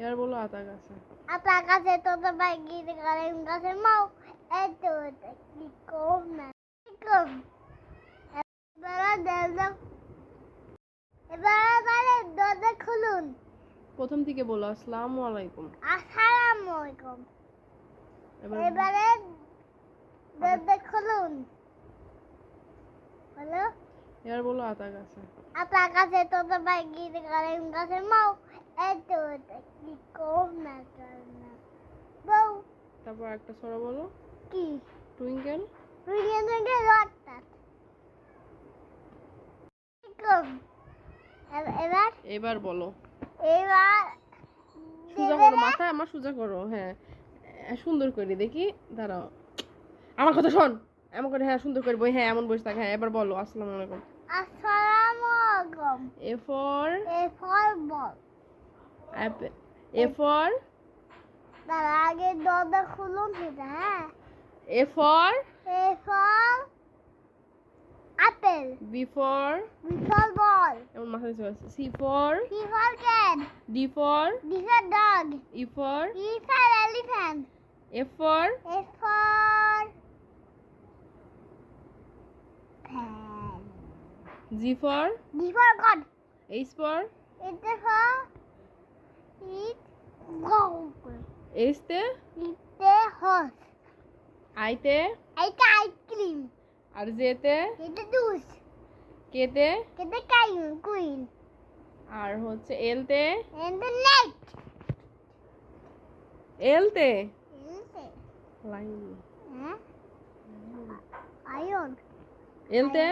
এবার বলো আতা গাছে। আপনার কাছে তোদের ভাই গীত করেন কাছে মাও। এত কি কম না কম? এবার দরজা এবার তাহলে দরজা খুলুন। প্রথম থেকে বলো আসসালামু আলাইকুম। আসসালামু আলাইকুম এবারে দরজা খুলুন। হ্যালো এবার বলো আতা গাছে। আপনার কাছে তোদের ভাই গীত করেন কাছে মাও এত কি কম না বউ তারপর একটা সরা বলো। কি? টুইঙ্কেল। রুইয়ে রক্তাত কম? এবার? এবার বলো। এবার সোজা করো মাথা আমার সোজা করো হ্যাঁ। সুন্দর করে দেখি দাঁড়াও। আমার কথা শোন। এমন করে হ্যাঁ সুন্দর করে বই হ্যাঁ এমন বসে থাক হ্যাঁ এবার বলো আসসালামু আলাইকুম। আসসালামু আলাইকুম A for A fall ball A for তার আগে দরজা খুলুন সেটা হ্যাঁ? এ ফর এ ফল আপেল বি ফর বিফল বল এমন মাথা নিচে C for C fall cat D for D for dog E for E for elephant F for A for fan G for D for god H for এটা for it গোল H তে ইতে horse আইতে এটা ice cream আর জেতে এটা juice কেতে এটা কাইন কুইন আর হচ্ছে এলতে এন্ড দ্য নেট এলতে লাইন হ্যাঁ আয়ন এলতে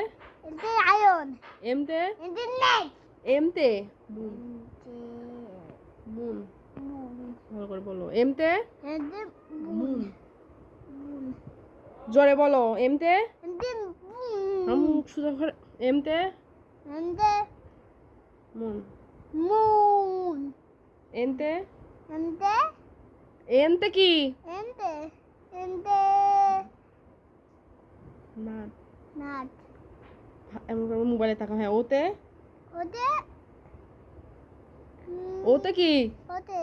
এটা আয়ন। এমতে? নেট এমতে? বুন বুন ভালো করে বলো। এমতে? বুন জোরে বলো। এমতে? মুখ সুজা করে এমতে? এটা মুন। মুন। এনতে এটা এনতে কি? এন্তে এন্তে না নাট। এমন করে মোবাইলে তাকা হ্যাঁ। ওতে? ওতে? ওতে কি? ওতে।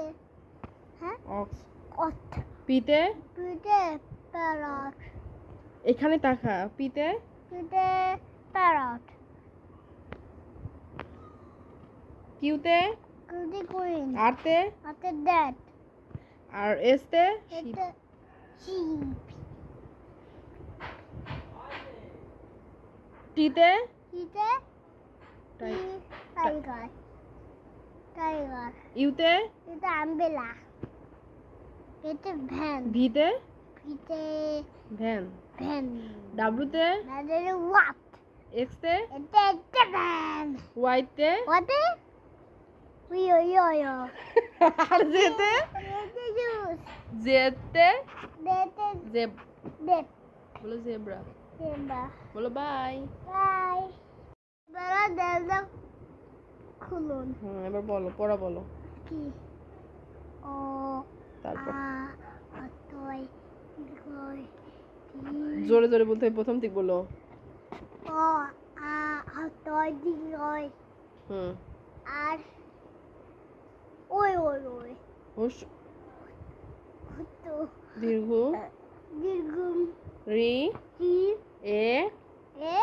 হ্যাঁ? অক্স। পিতে? পিঠে প্যারট। এখানে তাকা পিতে? পিঠে প্যারট। কিউতে? কুদি কুইন। আরতে? হাতে ড্যাট আর এসতে? এটা টিতে টাই- টাইগার। টাইগার। ইউতে? এটা আমবেলা। এটা ভ্যান। ভিতে? পিঠে ভ্যান। ভ্যান। ডাব্লুতে? ওয়াপ এক্সতে? এটা একটা ভ্যান। ওয়াইতে? ইও আর জেতে? জুস। জেতে? দেতে জেব দেত বলো জেব্রা। বলো বাই বাই বেলা দরজা খুলুন হুম এবার বলো পড়া বলো। কি ও তারপর? আ অতই গই জোরে জোরে বলতে প্রথম দিক বলো। ও আ গই হুম। আর ওই ওই ওই। তো দীর্ঘ। দীর্ঘম রি। টি এ এ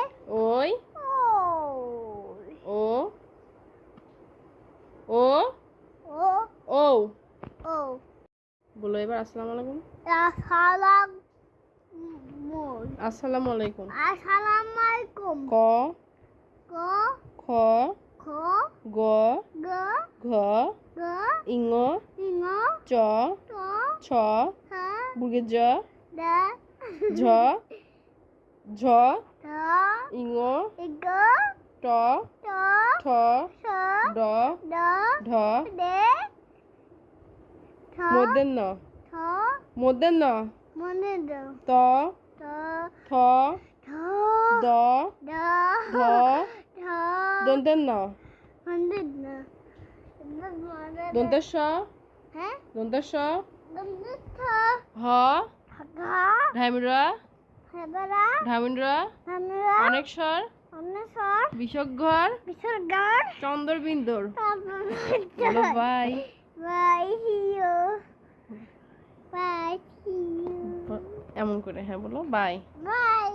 ওই ও ও ও বলো এবার আসসালামু আলাইকুম। আসসালাম আলাইকুম আসসালামু আলাইকুম ক ক খ খ গ গ ঘ গ ইঙ ইঙ চ ট ছ ঠ বুর্গে জ ঝ ঝ ইঙ ট ট ঠ ড ঢ মধ্যের ন। মধ্যের ন। ত থ দ ধ দন্তের ন। দন্তের স। হ্যাঁ? দন্তের স। হ। ঘা। অনেক স্বর বিষঘর চন্দ্রবিন্দুর। বাই। হিও এমন করে হ্যাঁ বলো বাই। বাই।